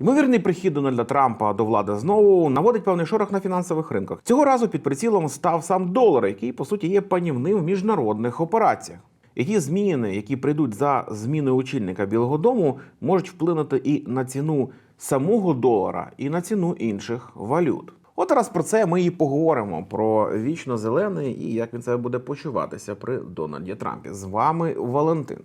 Ймовірний прихід Дональда Трампа до влади знову наводить певний шорох на фінансових ринках. Цього разу під прицілом став сам долар, який по суті є панівним в міжнародних операціях. І ті зміни, які прийдуть за зміною очільника Білого Дому, можуть вплинути і на ціну самого долара, і на ціну інших валют. От раз про це ми і поговоримо про вічно зелений і як він себе буде почуватися при Дональді Трампі. З вами Валентин.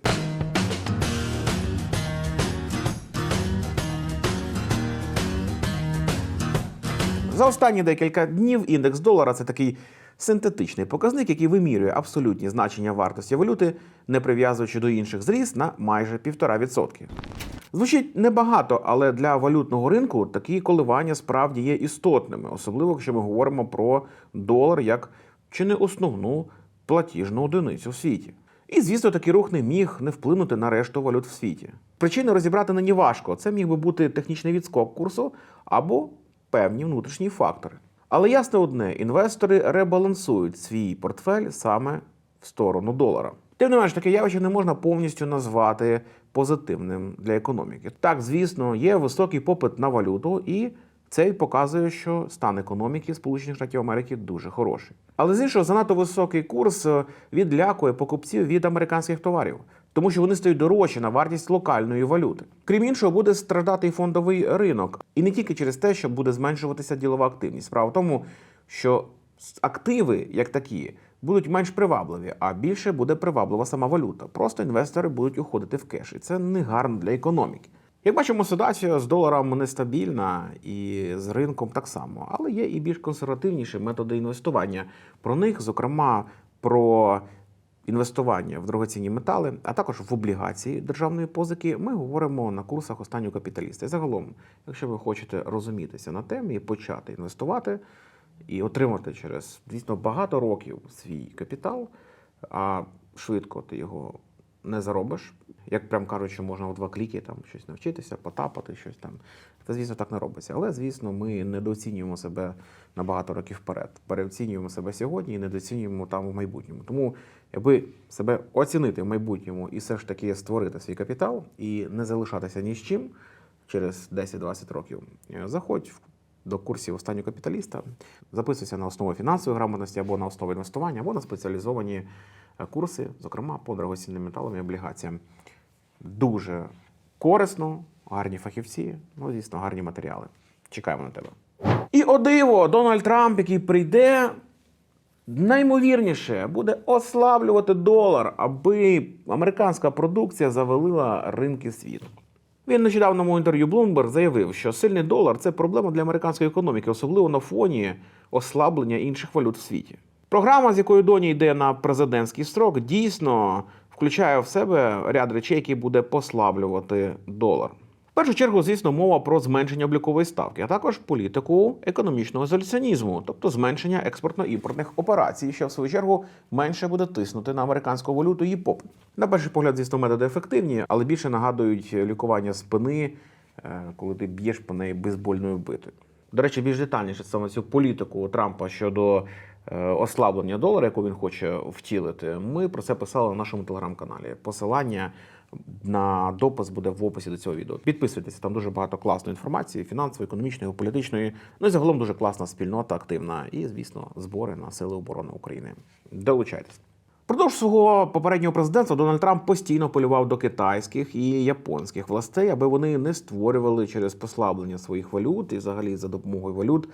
За останні декілька днів індекс долара це такий синтетичний показник, який вимірює абсолютні значення вартості валюти, не прив'язуючи до інших зріст на майже 1,5%. Звучить небагато, але для валютного ринку такі коливання справді є істотними, особливо якщо ми говоримо про долар як чи не основну платіжну одиницю в світі. І, звісно, такий рух не міг не вплинути на решту валют в світі. Причини розібрати нині важко. Це міг би бути технічний відскок курсу або певні внутрішні фактори. Але ясне одне, інвестори ребалансують свій портфель саме в сторону долара. Тим не менш, таке явище не можна повністю назвати позитивним для економіки. Так, звісно, є високий попит на валюту, і це показує, що стан економіки Сполучених Штатів Америки дуже хороший. Але з іншого, занадто високий курс е, відлякує покупців від американських товарів, тому що вони стають дорожчі на вартість локальної валюти. Крім іншого, буде страждати і фондовий ринок, і не тільки через те, що буде зменшуватися ділова активність. Справа в тому, що активи, як такі, будуть менш привабливі, а більше буде приваблива сама валюта. Просто інвестори будуть уходити в кеш, і це не гарно для економіки. Як бачимо, ситуація з доларом нестабільна і з ринком так само, але є і більш консервативніші методи інвестування. Про них, зокрема, про інвестування в дорогоцінні метали, а також в облігації державної позики, ми говоримо на курсах останнього капіталіста. І загалом, якщо ви хочете розумітися на темі, і почати інвестувати і отримати через дійсно багато років свій капітал, а швидко ти його не заробиш. Як прям кажучи, можна в два кліки там щось навчитися, потапати щось там. Це, звісно, так не робиться. Але, звісно, ми недооцінюємо себе на багато років вперед. Переоцінюємо себе сьогодні і недооцінюємо там в майбутньому. Тому, якби себе оцінити в майбутньому і все ж таки створити свій капітал і не залишатися ні з чим через 10-20 років, е, заходь в до курсів останнього капіталіста, записуйся на основу фінансової грамотності або на основу інвестування, або на спеціалізовані е, курси, зокрема по дорогоцінним металам і облігаціям. Дуже корисно, гарні фахівці, ну, звісно, гарні матеріали. Чекаємо на тебе. І о диво, Дональд Трамп, який прийде, наймовірніше буде ослаблювати долар, аби американська продукція завалила ринки світу. Він нещодавному інтерв'ю Bloomberg заявив, що сильний долар це проблема для американської економіки, особливо на фоні ослаблення інших валют в світі. Програма, з якою доні йде на президентський строк, дійсно включає в себе ряд речей, які буде послаблювати долар. В першу чергу, звісно, мова про зменшення облікової ставки, а також політику економічного ізоляціонізму, тобто зменшення експортно-імпортних операцій, що в свою чергу менше буде тиснути на американську валюту і попит. На перший погляд, звісно, методи ефективні, але більше нагадують лікування спини, е, коли ти б'єш по неї бейсбольною битою. До речі, більш детальніше саме цю політику Трампа щодо е, ослаблення долара, яку він хоче втілити. Ми про це писали на нашому телеграм-каналі. Посилання на допис буде в описі до цього відео. Підписуйтеся, там дуже багато класної інформації, фінансової, економічної, політичної. Ну і загалом дуже класна спільнота, активна. І, звісно, збори на сили оборони України. Долучайтесь. Продовж свого попереднього президентства Дональд Трамп постійно полював до китайських і японських властей, аби вони не створювали через послаблення своїх валют і взагалі за допомогою валют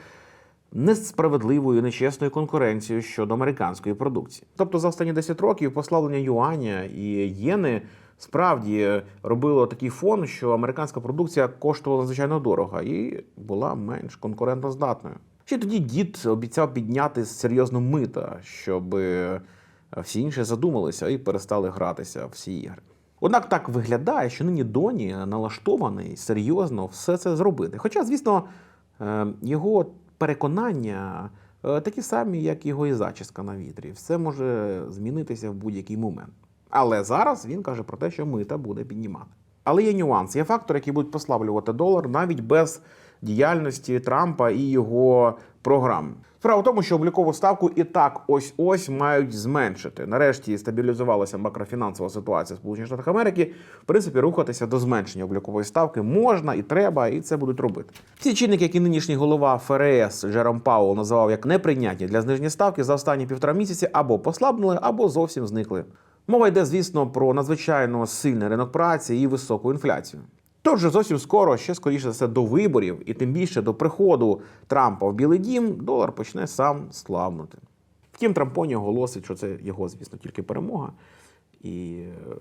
несправедливою, нечесною конкуренцією щодо американської продукції. Тобто за останні 10 років послаблення юаня і єни справді робило такий фон, що американська продукція коштувала звичайно дорого і була менш конкурентоздатною. Ще тоді дід обіцяв підняти серйозно мита, щоб всі інші задумалися і перестали гратися в ці ігри. Однак так виглядає, що нині Доні налаштований серйозно все це зробити. Хоча, звісно, е, його переконання е, такі самі, як його і зачіска на вітрі. Все може змінитися в будь-який момент. Але зараз він каже про те, що мита буде піднімати. Але є нюанс, є фактори, які будуть послаблювати долар навіть без діяльності Трампа і його програм. Справа в тому, що облікову ставку і так ось ось мають зменшити. Нарешті стабілізувалася макрофінансова ситуація Сполучених Штатах Америки. В принципі, рухатися до зменшення облікової ставки можна і треба, і це будуть робити. Всі чинники, які нинішній голова ФРС Джером Пауел називав як неприйнятні для зниження ставки, за останні півтора місяці або послабнули, або зовсім зникли. Мова йде, звісно, про надзвичайно сильний ринок праці і високу інфляцію. Тож зовсім скоро, ще скоріше за все, до виборів, і тим більше до приходу Трампа в Білий Дім, долар почне сам славнути. Втім, Трампоні оголосить, що це його, звісно, тільки перемога. І е,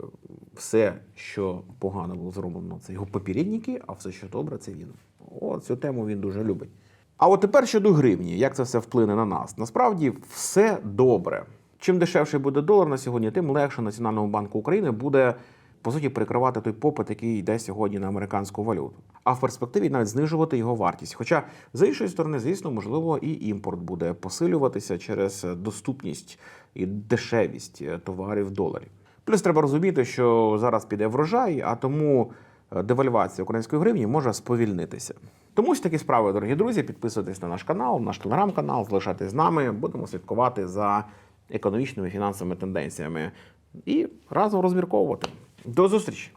все, що погано було зроблено, це його попередники, а все, що добре, це він. От цю тему він дуже любить. А от тепер щодо гривні, як це все вплине на нас? Насправді все добре. Чим дешевший буде долар на сьогодні, тим легше Національному банку України буде по суті перекривати той попит, який йде сьогодні на американську валюту, а в перспективі навіть знижувати його вартість. Хоча з іншої сторони, звісно, можливо, і імпорт буде посилюватися через доступність і дешевість е, товарів в доларі. Плюс треба розуміти, що зараз піде врожай, а тому е, девальвація української гривні може сповільнитися. Тому ось такі справи, дорогі друзі. Підписуйтесь на наш канал, наш телеграм-канал, залишайтесь з нами. Будемо слідкувати за економічними фінансовими тенденціями і разом розмірковувати. До зустрічі!